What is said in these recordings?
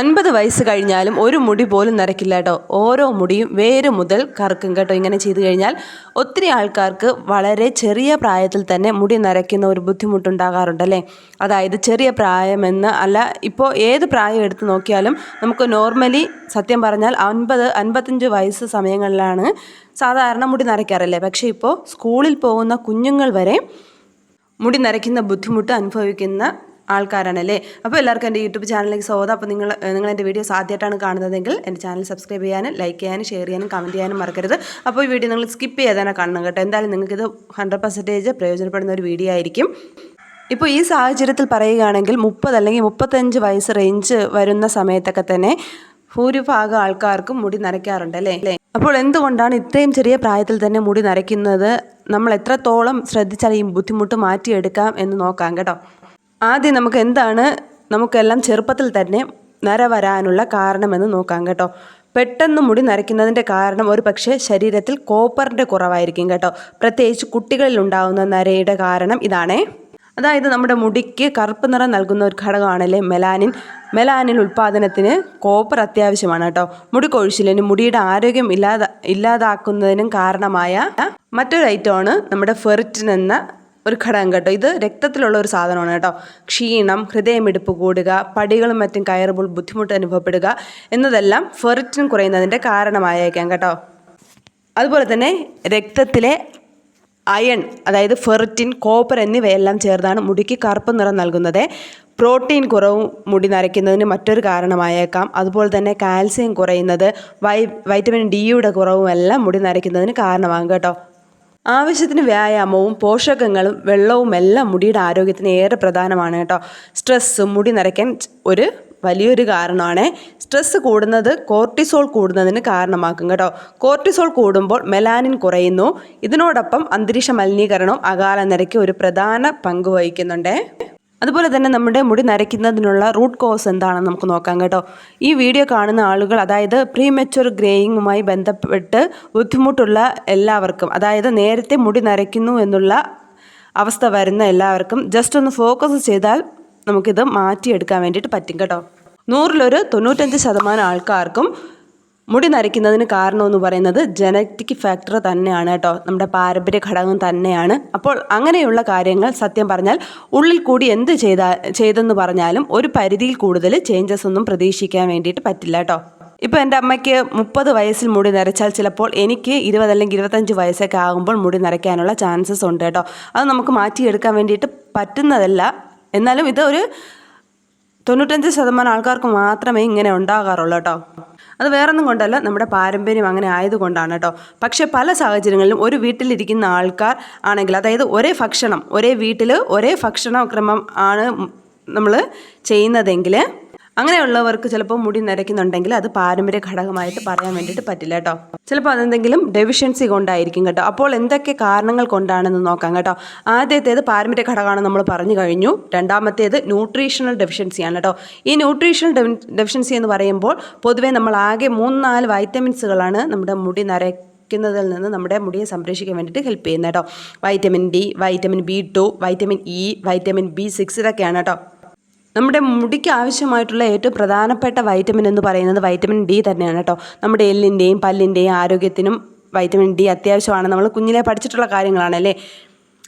അൻപത് വയസ്സ് കഴിഞ്ഞാലും ഒരു മുടി പോലും നരക്കില്ല കേട്ടോ. ഓരോ മുടിയും വേര് മുതൽ കറക്കും കേട്ടോ. ഇങ്ങനെ ചെയ്തു കഴിഞ്ഞാൽ ഒത്തിരി ആൾക്കാർക്ക് വളരെ ചെറിയ പ്രായത്തിൽ തന്നെ മുടി നരയ്ക്കുന്ന ഒരു ബുദ്ധിമുട്ടുണ്ടാകാറുണ്ടല്ലേ അതായത് ചെറിയ പ്രായമെന്ന് അല്ല ഇപ്പോൾ ഏത് പ്രായം എടുത്ത് നോക്കിയാലും നമുക്ക് നോർമലി സത്യം പറഞ്ഞാൽ അൻപത് അൻപത്തഞ്ച് വയസ്സ് സമയങ്ങളിലാണ് സാധാരണ മുടി നരയ്ക്കാറല്ലേ? പക്ഷേ ഇപ്പോൾ സ്കൂളിൽ പോകുന്ന കുഞ്ഞുങ്ങൾ വരെ മുടി നരയ്ക്കുന്ന ബുദ്ധിമുട്ട് അനുഭവിക്കുന്ന ആൾക്കാരാണല്ലേ? അപ്പോൾ എല്ലാവർക്കും എന്റെ യൂട്യൂബ് ചാനലിലേക്ക് സ്വാഗതം. അപ്പോൾ നിങ്ങൾ നിങ്ങൾ എന്റെ വീഡിയോസ് ആദ്യമായിട്ടാണ് കാണുന്നതെങ്കിൽ എന്റെ ചാനൽ സബ്സ്ക്രൈബ് ചെയ്യാനും ലൈക്ക് ചെയ്യാനും ഷെയർ ചെയ്യാനും കമന്റ് ചെയ്യാനും മറക്കരുത്. അപ്പോൾ ഈ വീഡിയോ നിങ്ങൾ സ്കിപ്പ് ചെയ്യാതെ കാണണം കേട്ടോ. എന്തായാലും നിങ്ങൾക്കിത് ഹൺഡ്രഡ് പെർസെന്റേജ് പ്രയോജനപ്പെടുന്ന ഒരു വീഡിയോ ആയിരിക്കും. ഇപ്പോൾ ഈ സാഹചര്യത്തിൽ പറയുകയാണെങ്കിൽ മുപ്പത് അല്ലെങ്കിൽ മുപ്പത്തഞ്ച് വയസ്സ് റേഞ്ച് വരുന്ന സമയത്തൊക്കെ തന്നെ ഭൂരിഭാഗം ആൾക്കാർക്കും മുടി നരയ്ക്കാറുണ്ട് അല്ലേ? അല്ലേ അപ്പോൾ എന്തുകൊണ്ടാണ് ഇത്രയും ചെറിയ പ്രായത്തിൽ തന്നെ മുടി നരയ്ക്കുന്നത് നമ്മൾ എത്രത്തോളം ശ്രദ്ധിച്ചാൽ ഈ ബുദ്ധിമുട്ട് മാറ്റിയെടുക്കാം എന്ന് നോക്കാം കേട്ടോ. ആദ്യം നമുക്ക് എന്താണ് നമുക്കെല്ലാം ചെറുപ്പത്തിൽ തന്നെ നര വരാനുള്ള കാരണമെന്ന് നോക്കാം കേട്ടോ. പെട്ടെന്ന് മുടി നരയ്ക്കുന്നതിന്റെ കാരണം ഒരു പക്ഷേ ശരീരത്തിൽ കോപ്പറിന്റെ കുറവായിരിക്കും കേട്ടോ. പ്രത്യേകിച്ച് കുട്ടികളിൽ ഉണ്ടാകുന്ന നരയുടെ കാരണം ഇതാണേ. അതായത് നമ്മുടെ മുടിക്ക് കറുപ്പ് നിറം നൽകുന്ന ഒരു ഘടകമാണല്ലേ മെലാനിൻ. മെലാനിൻ ഉൽപ്പാദനത്തിന് കോപ്പർ അത്യാവശ്യമാണ് കേട്ടോ. മുടി കൊഴിച്ചിലിനും മുടിയുടെ ആരോഗ്യം ഇല്ലാതെ ഇല്ലാതാക്കുന്നതിനും കാരണമായ മറ്റൊരു ഐറ്റമാണ് നമ്മുടെ ഫെറിറ്റിൻ എന്ന ഒരു ഘടകം കേട്ടോ. ഇത് രക്തത്തിലുള്ള ഒരു സാധനമാണ് കേട്ടോ. ക്ഷീണം ഹൃദയമിടിപ്പ് കൂടുക പടികളും മറ്റും കയറുമ്പോൾ ബുദ്ധിമുട്ട് അനുഭവപ്പെടുക എന്നതെല്ലാം ഫെറിറ്റിൻ കുറയുന്നതിന്റെ കാരണമായേക്കാം കേട്ടോ. അതുപോലെ തന്നെ രക്തത്തിലെ അയൺ അതായത് ഫെറിറ്റിൻ കോപ്പർ എന്നിവയെല്ലാം ചേർന്നാണ് മുടിക്ക് കറുപ്പ് നിറം നൽകുന്നത്. പ്രോട്ടീൻ കുറവും മുടി നരയ്ക്കുന്നതിന് മറ്റൊരു കാരണമായേക്കാം. അതുപോലെ തന്നെ കാൽസ്യം കുറയുന്നത് വൈ വൈറ്റമിൻ ഡിയുടെ കുറവും എല്ലാം മുടി നരയ്ക്കുന്നതിന് കാരണമാകും കേട്ടോ. ആവശ്യത്തിന് വ്യായാമവും പോഷകങ്ങളും വെള്ളവും എല്ലാം മുടിയുടെ ആരോഗ്യത്തിന് ഏറെ പ്രധാനമാണ് കേട്ടോ. സ്ട്രെസ്സ് മുടി നരയ്ക്കാൻ ഒരു വലിയൊരു കാരണമാണ്. സ്ട്രെസ്സ് കൂടുന്നത് കോർട്ടിസോൾ കൂടുന്നതിന് കാരണമാക്കും കേട്ടോ. കോർട്ടിസോൾ കൂടുമ്പോൾ മെലാനിൻ കുറയുന്നു. ഇതിനോടൊപ്പം അന്തരീക്ഷ മലിനീകരണവും അകാല നിരക്ക് ഒരു പ്രധാന പങ്ക് വഹിക്കുന്നുണ്ട്. അതുപോലെ തന്നെ നമ്മുടെ മുടി നരയ്ക്കുന്നതിനുള്ള റൂട്ട് കോസ് എന്താണെന്ന് നമുക്ക് നോക്കാം കേട്ടോ. ഈ വീഡിയോ കാണുന്ന ആളുകൾ അതായത് പ്രീമെച്ചുർ ഗ്രേയിങ്ങുമായി ബന്ധപ്പെട്ട് ബുദ്ധിമുട്ടുള്ള എല്ലാവർക്കും അതായത് നേരത്തെ മുടി നരയ്ക്കുന്നു എന്നുള്ള അവസ്ഥ വരുന്ന എല്ലാവർക്കും ജസ്റ്റ് ഒന്ന് ഫോക്കസ് ചെയ്താൽ നമുക്കിത് മാറ്റിയെടുക്കാൻ വേണ്ടിയിട്ട് പറ്റും കേട്ടോ. നൂറിലൊരു തൊണ്ണൂറ്റഞ്ച് ശതമാനം ആൾക്കാർക്കും മുടി നരയ്ക്കുന്നതിന് കാരണമെന്ന് പറയുന്നത് ജനറ്റിക് ഫാക്ടർ തന്നെയാണ് കേട്ടോ. നമ്മുടെ പാരമ്പര്യ ഘടകം തന്നെയാണ്. അപ്പോൾ അങ്ങനെയുള്ള കാര്യങ്ങൾ സത്യം പറഞ്ഞാൽ ഉള്ളിൽ കൂടി എന്ത് ചെയ്താൽ ചെയ്തെന്ന് പറഞ്ഞാലും ഒരു പരിധിയിൽ കൂടുതൽ ചേഞ്ചസ് ഒന്നും പ്രതീക്ഷിക്കാൻ വേണ്ടിയിട്ട് പറ്റില്ല കേട്ടോ. ഇപ്പോൾ എന്റെ അമ്മയ്ക്ക് മുപ്പത് വയസ്സിൽ മുടി നരച്ചാൽ ചിലപ്പോൾ എനിക്ക് ഇരുപത് അല്ലെങ്കിൽ ഇരുപത്തഞ്ച് വയസ്സൊക്കെ ആകുമ്പോൾ മുടി നരയ്ക്കാനുള്ള ചാൻസസ് ഉണ്ട് കേട്ടോ. അത് നമുക്ക് മാറ്റിയെടുക്കാൻ വേണ്ടിയിട്ട് പറ്റുന്നതല്ല. എന്നാലും ഇത് ഒരു തൊണ്ണൂറ്റഞ്ച് ശതമാനം ആൾക്കാർക്ക് മാത്രമേ ഇങ്ങനെ ഉണ്ടാകാറുള്ളൂ കേട്ടോ. അത് വേറൊന്നും കൊണ്ടല്ല നമ്മുടെ പാരമ്പര്യം അങ്ങനെ ആയതുകൊണ്ടാണ് കേട്ടോ. പക്ഷെ പല സാഹചര്യങ്ങളിലും ഒരു വീട്ടിലിരിക്കുന്ന ആൾക്കാർ ആണെങ്കിൽ അതായത് ഒരേ ഭക്ഷണം ഒരേ വീട്ടിൽ ഒരേ ഭക്ഷണക്രമം ആണ് നമ്മൾ ചെയ്യുന്നതെങ്കിൽ അങ്ങനെയുള്ളവർക്ക് ചിലപ്പോൾ മുടി നരയ്ക്കുന്നുണ്ടെങ്കിൽ അത് പാരമ്പര്യ ഘടകമായിട്ട് പറയാൻ വേണ്ടിയിട്ട് പറ്റില്ല കേട്ടോ. ചിലപ്പോൾ അതെന്തെങ്കിലും ഡെഫിഷ്യൻസി കൊണ്ടായിരിക്കും കേട്ടോ. അപ്പോൾ എന്തൊക്കെ കാരണങ്ങൾ കൊണ്ടാണെന്ന് നോക്കാം കേട്ടോ. ആദ്യത്തേത് പാരമ്പര്യ ഘടകമാണ് നമ്മൾ പറഞ്ഞു കഴിഞ്ഞു. രണ്ടാമത്തേത് ന്യൂട്രീഷണൽ ഡെഫിഷ്യൻസിയാണ് കേട്ടോ. ഈ ന്യൂട്രീഷണൽ ഡെഫിഷ്യൻസി എന്ന് പറയുമ്പോൾ പൊതുവേ നമ്മൾ ആകെ മൂന്ന് നാല് വൈറ്റമിൻസുകളാണ് നമ്മുടെ മുടി നര ിൽ നിന്ന് നമ്മുടെ മുടിയെ സംരക്ഷിക്കാൻ വേണ്ടിയിട്ട് ഹെൽപ്പ് ചെയ്യുന്നത് കേട്ടോ. Vitamin D vitamin B two vitamin E vitamin B six ഇതൊക്കെയാണ് കേട്ടോ. നമ്മുടെ മുടിക്ക് ആവശ്യമായിട്ടുള്ള ഏറ്റവും പ്രധാനപ്പെട്ട വൈറ്റമിൻ എന്ന് പറയുന്നത് വൈറ്റമിൻ ഡി തന്നെയാണ് കേട്ടോ നമ്മുടെ എല്ലിന്റെയും പല്ലിന്റെയും ആരോഗ്യത്തിനും വൈറ്റമിൻ ഡി അത്യാവശ്യമാണ്. നമ്മൾ കുഞ്ഞിലെ പഠിച്ചിട്ടുള്ള കാര്യങ്ങളാണല്ലേ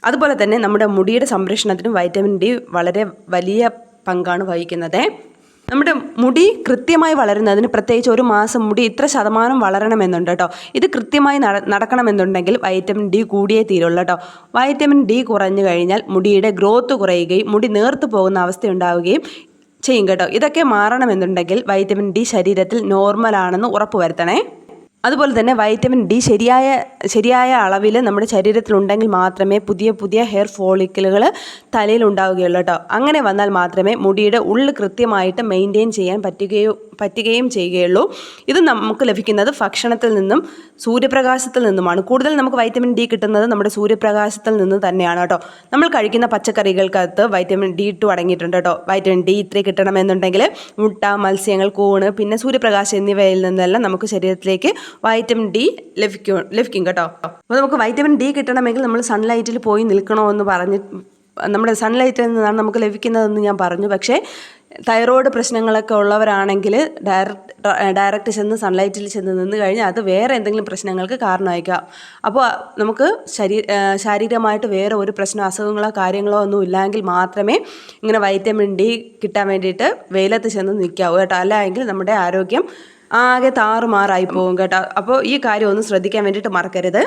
അതുപോലെ തന്നെ നമ്മുടെ മുടിയുടെ സംരക്ഷണത്തിനും വൈറ്റമിൻ ഡി വളരെ വലിയ പങ്കാണ് വഹിക്കുന്നത്. നമ്മുടെ മുടി കൃത്യമായി വളരുന്നതിന് പ്രത്യേകിച്ച് ഒരു മാസം മുടി ഇത്ര ശതമാനം വളരണമെന്നുണ്ട് കേട്ടോ. ഇത് കൃത്യമായി നട നടക്കണമെന്നുണ്ടെങ്കിൽ വൈറ്റമിൻ ഡി കൂടിയേ തീരുള്ളൂ കേട്ടോ. വൈറ്റമിൻ ഡി കുറഞ്ഞു കഴിഞ്ഞാൽ മുടിയുടെ ഗ്രോത്ത് കുറയുകയും മുടി നേർത്തു പോകുന്ന അവസ്ഥ ഉണ്ടാവുകയും ചെയ്യും കേട്ടോ. ഇതൊക്കെ മാറണമെന്നുണ്ടെങ്കിൽ വൈറ്റമിൻ ഡി ശരീരത്തിൽ നോർമലാണെന്ന് ഉറപ്പുവരുത്തണേ. അതുപോലെ തന്നെ വൈറ്റമിൻ ഡി ശരിയായ ശരിയായ അളവിൽ നമ്മുടെ ശരീരത്തിലുണ്ടെങ്കിൽ മാത്രമേ പുതിയ പുതിയ ഹെയർ ഫോളിക്കിളുകൾ തലയിൽ ഉണ്ടാവുകയുള്ളൂ കേട്ടോ. അങ്ങനെ വന്നാൽ മാത്രമേ മുടിയുടെ ഉള്ളിൽ കൃത്യമായിട്ട് മെയിന്റെയിൻ ചെയ്യാൻ പറ്റുകയോ പറ്റുകയും ചെയ്യുകയുള്ളൂ. ഇത് നമുക്ക് ലഭിക്കുന്നത് ഭക്ഷണത്തിൽ നിന്നും സൂര്യപ്രകാശത്തിൽ നിന്നുമാണ്. കൂടുതൽ നമുക്ക് വൈറ്റമിൻ ഡി കിട്ടുന്നത് നമ്മുടെ സൂര്യപ്രകാശത്തിൽ നിന്ന് തന്നെയാണ് കേട്ടോ. നമ്മൾ കഴിക്കുന്ന പച്ചക്കറികൾക്കകത്ത് വൈറ്റമിൻ ഡി ടു അടങ്ങിയിട്ടുണ്ട് കേട്ടോ. വൈറ്റമിൻ ഡി ഇത്ര കിട്ടണമെന്നുണ്ടെങ്കിൽ മുട്ട മത്സ്യങ്ങൾ കൂണ് പിന്നെ സൂര്യപ്രകാശം എന്നിവയിൽ നിന്നെല്ലാം നമുക്ക് ശരീരത്തിലേക്ക് വൈറ്റമിൻ ഡി ലഭിക്കും ലഭിക്കും കേട്ടോ. അപ്പോൾ നമുക്ക് വൈറ്റമിൻ ഡി കിട്ടണമെങ്കിൽ നമ്മൾ സൺലൈറ്റിൽ പോയി നിൽക്കണമെന്ന് പറഞ്ഞ് നമ്മുടെ സൺലൈറ്റിൽ നിന്നാണ് നമുക്ക് ലഭിക്കുന്നതെന്ന് ഞാൻ പറഞ്ഞു. പക്ഷേ തൈറോയ്ഡ് പ്രശ്നങ്ങളൊക്കെ ഉള്ളവരാണെങ്കിൽ ഡയറക്റ്റ് ഡയറക്റ്റ് ചെന്ന് സൺലൈറ്റിൽ ചെന്ന് നിന്ന് കഴിഞ്ഞാൽ അത് വേറെ എന്തെങ്കിലും പ്രശ്നങ്ങൾക്ക് കാരണമായിക്കാം. അപ്പോൾ നമുക്ക് ശരീ ശാരീരികമായിട്ട് വേറെ ഒരു പ്രശ്നം അസുഖങ്ങളോ കാര്യങ്ങളോ ഒന്നും ഇല്ലെങ്കിൽ മാത്രമേ ഇങ്ങനെ വൈറ്റമിൻ ഡി കിട്ടാൻ വേണ്ടിയിട്ട് വെയിലത്ത് ചെന്ന് നിൽക്കാവൂ കേട്ടോ. അല്ലെങ്കിൽ നമ്മുടെ ആരോഗ്യം ആകെ താറുമാറായി പോകും കേട്ടോ. അപ്പോൾ ഈ കാര്യം ഒന്ന് ശ്രദ്ധിക്കാൻ വേണ്ടിയിട്ട് മറക്കരുത്.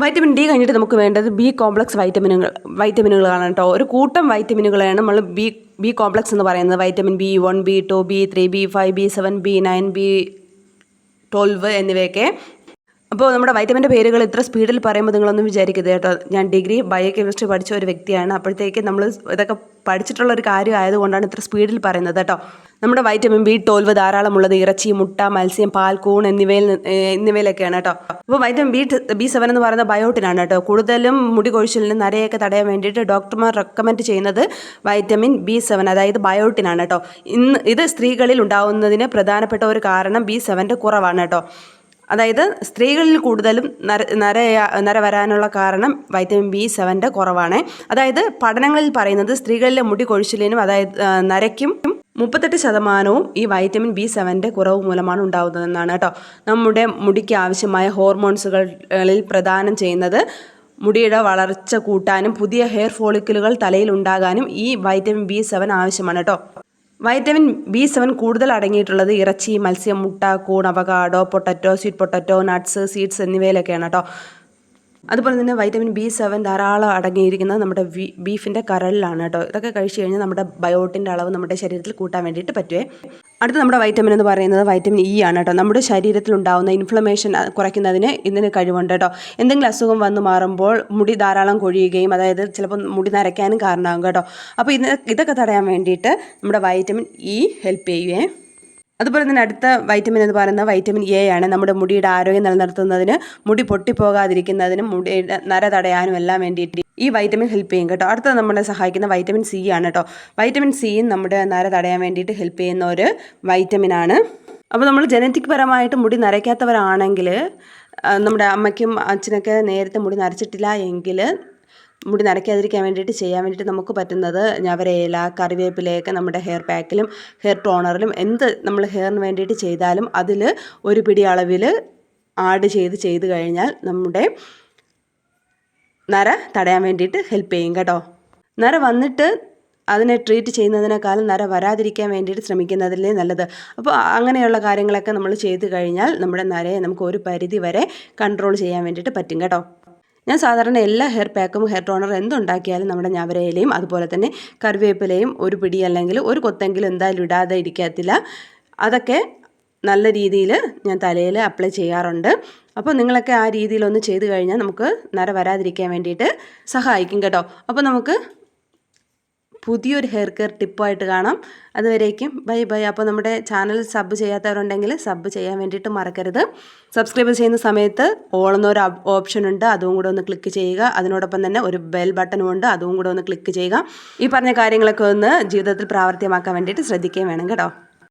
വൈറ്റമിൻ ഡി കഴിഞ്ഞിട്ട് നമുക്ക് വേണ്ടത് ബി കോംപ്ലക്സ് വൈറ്റമിനുകൾ വൈറ്റമിനുകളാണ് കേട്ടോ. ഒരു കൂട്ടം വൈറ്റമിനുകളാണ് നമ്മൾ ബി ബി കോംപ്ലക്സ് എന്ന് പറയുന്നത്. Vitamin B one B two B three B five B seven B nine B twelve എന്നിവയൊക്കെ അപ്പോൾ നമ്മുടെ വൈറ്റമിന്റെ പേരുകൾ ഇത്ര സ്പീഡിൽ പറയുമ്പോൾ നിങ്ങളൊന്നും വിചാരിക്കരുത് കേട്ടോ. ഞാൻ ഡിഗ്രി ബയോ കെമിസ്ട്രി പഠിച്ച ഒരു വ്യക്തിയാണ്. അപ്പോഴത്തേക്ക് നമ്മൾ ഇതൊക്കെ പഠിച്ചിട്ടുള്ള ഒരു കാര്യം ആയതുകൊണ്ടാണ് ഇത്ര സ്പീഡിൽ പറയുന്നത് കേട്ടോ. നമ്മുടെ വൈറ്റമിൻ ബി ട്വൽവ് ധാരാളമുള്ളത്. ഇറച്ചി മുട്ട മത്സ്യം പാൽ കൂൺ എന്നിവയിൽ എന്നിവയിലൊക്കെയാണ് കേട്ടോ. അപ്പോൾ വൈറ്റമിൻ ബി ബി സെവൻ എന്ന് പറയുന്ന ബയോട്ടിനാണ് കേട്ടോ. കൂടുതലും മുടി കൊഴിച്ചിലിന് നരയൊക്കെ തടയാൻ വേണ്ടിയിട്ട് ഡോക്ടർമാർ റെക്കമെൻഡ് ചെയ്യുന്നത് വൈറ്റമിൻ ബി സെവൻ അതായത് ബയോട്ടിനാണ് കേട്ടോ. ഇന്ന് ഇത് സ്ത്രീകളിൽ ഉണ്ടാവുന്നതിന് പ്രധാനപ്പെട്ട ഒരു കാരണം ബി സെവന്റെ കുറവാണ് കേട്ടോ. അതായത് സ്ത്രീകളിൽ കൂടുതലും നര നര നര വരാനുള്ള കാരണം വൈറ്റമിൻ ബി സെവന്റെ കുറവാണ്. അതായത് പഠനങ്ങളിൽ പറയുന്നത് സ്ത്രീകളിലെ മുടി കൊഴിച്ചിലിനും അതായത് നരയ്ക്കും മുപ്പത്തെട്ട് ശതമാനവും ഈ വൈറ്റമിൻ ബി സെവന്റെ കുറവ് മൂലമാണ് ഉണ്ടാകുന്നതെന്നാണ് കേട്ടോ. നമ്മുടെ മുടിക്ക് ആവശ്യമായ ഹോർമോൺസുകളിൽ പ്രദാനം ചെയ്യുന്നത് മുടിയുടെ വളർച്ച കൂട്ടാനും പുതിയ ഹെയർ ഫോളിക്കിളുകൾ തലയിൽ ഉണ്ടാകാനും ഈ വൈറ്റമിൻ ബി സെവൻ ആവശ്യമാണ് കേട്ടോ. വൈറ്റമിൻ ബി സെവൻ കൂടുതൽ അടങ്ങിയിട്ടുള്ളത് ഇറച്ചി മത്സ്യം മുട്ട കൂൺ avocado potato sweet potato nuts seeds എന്നിവയിലൊക്കെയാണ് കേട്ടോ. അതുപോലെ തന്നെ വൈറ്റമിൻ ബി സെവൻ ധാരാളം അടങ്ങിയിരിക്കുന്നത് നമ്മുടെ ബീഫിന്റെ കരളിലാണ് കേട്ടോ. ഇതൊക്കെ കഴിച്ചു കഴിഞ്ഞാൽ നമ്മുടെ ബയോട്ടിന്റെ അളവ് നമ്മുടെ ശരീരത്തിൽ കൂട്ടാൻ വേണ്ടിയിട്ട് പറ്റുവേ. അടുത്ത നമ്മുടെ വൈറ്റമിൻ എന്ന് പറയുന്നത് വൈറ്റമിൻ ഇ ആണ് കേട്ടോ. നമ്മുടെ ശരീരത്തിൽ ഉണ്ടാകുന്ന ഇൻഫ്ലമേഷൻ കുറയ്ക്കുന്നതിന് ഇതിന് കഴിവുണ്ട് കേട്ടോ. എന്തെങ്കിലും അസുഖം വന്നു മാറുമ്പോൾ മുടി ധാരാളം കൊഴിയുകയും അതായത് ചിലപ്പോൾ മുടി നരയ്ക്കാനും കാരണമാകും കേട്ടോ. അപ്പോൾ ഇത് ഇതൊക്കെ തടയാൻ വേണ്ടിയിട്ട് നമ്മുടെ വൈറ്റമിൻ ഇ ഹെൽപ്പ് ചെയ്യുവേ. അതുപോലെ തന്നെ അടുത്ത വൈറ്റമിൻ എന്ന് പറയുന്നത് വൈറ്റമിൻ എ ആണ്. നമ്മുടെ മുടിയുടെ ആരോഗ്യം നിലനിർത്തുന്നതിന് മുടി പൊട്ടിപ്പോകാതിരിക്കുന്നതിനും മുടിയുടെ നര തടയാനും എല്ലാം വേണ്ടിയിട്ട് ഈ വൈറ്റമിൻ ഹെൽപ്പ് ചെയ്യും കേട്ടോ. അടുത്ത നമ്മളെ സഹായിക്കുന്ന വൈറ്റമിൻ സി ആണ് കേട്ടോ. വൈറ്റമിൻ സിയും നമ്മുടെ നര തടയാൻ വേണ്ടിയിട്ട് ഹെൽപ്പ് ചെയ്യുന്ന ഒരു വൈറ്റമിൻ ആണ്. അപ്പോൾ നമ്മൾ ജനറ്റിക് പരമായിട്ട് മുടി നരയ്ക്കാത്തവരാണെങ്കിൽ നമ്മുടെ അമ്മയ്ക്കും അച്ഛനൊക്കെ നേരത്തെ മുടി നരച്ചിട്ടില്ല എങ്കിൽ മുടി നരയ്ക്കാതിരിക്കാൻ വേണ്ടിയിട്ട് ചെയ്യാൻ വേണ്ടിയിട്ട് നമുക്ക് പറ്റുന്നത് ഞവരയില കറിവേപ്പിലയൊക്കെ നമ്മുടെ ഹെയർ പാക്കിലും ഹെയർ ടോണറിലും എന്ത് നമ്മൾ ഹെയറിന് വേണ്ടിയിട്ട് ചെയ്താലും അതിൽ ഒരു പിടി അളവിൽ ആഡ് ചെയ്ത് ചെയ്ത് കഴിഞ്ഞാൽ നമ്മുടെ നര തടയാൻ വേണ്ടിയിട്ട് ഹെൽപ്പ് ചെയ്യും കേട്ടോ. നര വന്നിട്ട് അതിനെ ട്രീറ്റ് ചെയ്യുന്നതിനേക്കാളും നര വരാതിരിക്കാൻ വേണ്ടിയിട്ട് ശ്രമിക്കുന്നതിലേ നല്ലത്. അപ്പോൾ അങ്ങനെയുള്ള കാര്യങ്ങളൊക്കെ നമ്മൾ ചെയ്ത് കഴിഞ്ഞാൽ നമ്മുടെ നരയെ നമുക്ക് ഒരു പരിധി വരെ കൺട്രോൾ ചെയ്യാൻ വേണ്ടിയിട്ട് പറ്റും കേട്ടോ. ഞാൻ സാധാരണ എല്ലാ ഹെയർ പാക്കും ഹെയർ ടോണർ എന്തുണ്ടാക്കിയാലും നമ്മുടെ ഞവരയിലയും അതുപോലെ തന്നെ കറിവേപ്പിലയും ഒരു പിടി അല്ലെങ്കിൽ ഒരു കൊത്തെങ്കിലും എന്തായാലും ഇടാതെ ഇരിക്കത്തില്ല. അതൊക്കെ നല്ല രീതിയിൽ ഞാൻ തലയിൽ അപ്ലൈ ചെയ്യാറുണ്ട്. അപ്പോൾ നിങ്ങളൊക്കെ ആ രീതിയിലൊന്ന് ചെയ്ത് കഴിഞ്ഞാൽ നമുക്ക് നര വരാതിരിക്കാൻ വേണ്ടിയിട്ട് സഹായിക്കും കേട്ടോ. അപ്പോൾ നമുക്ക് പുതിയൊരു ഹെയർ കെയർ ടിപ്പായിട്ട് കാണാം. അതുവരേക്കും ബൈ ബൈ. അപ്പോൾ നമ്മുടെ ചാനൽ സബ് ചെയ്യാത്തവരുണ്ടെങ്കിൽ സബ് ചെയ്യാൻ വേണ്ടിയിട്ട് മറക്കരുത്. സബ്സ്ക്രൈബ് ചെയ്യുന്ന സമയത്ത് ഓൾ എന്നൊരു ഓപ്ഷൻ ഉണ്ട്. അതും കൂടെ ഒന്ന് ക്ലിക്ക് ചെയ്യുക. അതിനോടൊപ്പം തന്നെ ഒരു ബെൽ ബട്ടണും ഉണ്ട്. അതും കൂടെ ഒന്ന് ക്ലിക്ക് ചെയ്യുക. ഈ പറഞ്ഞ കാര്യങ്ങളൊക്കെ ഒന്ന് ജീവിതത്തിൽ പ്രാവർത്തികമാക്കാൻ വേണ്ടിയിട്ട് ശ്രദ്ധിക്കുകയും വേണം കേട്ടോ.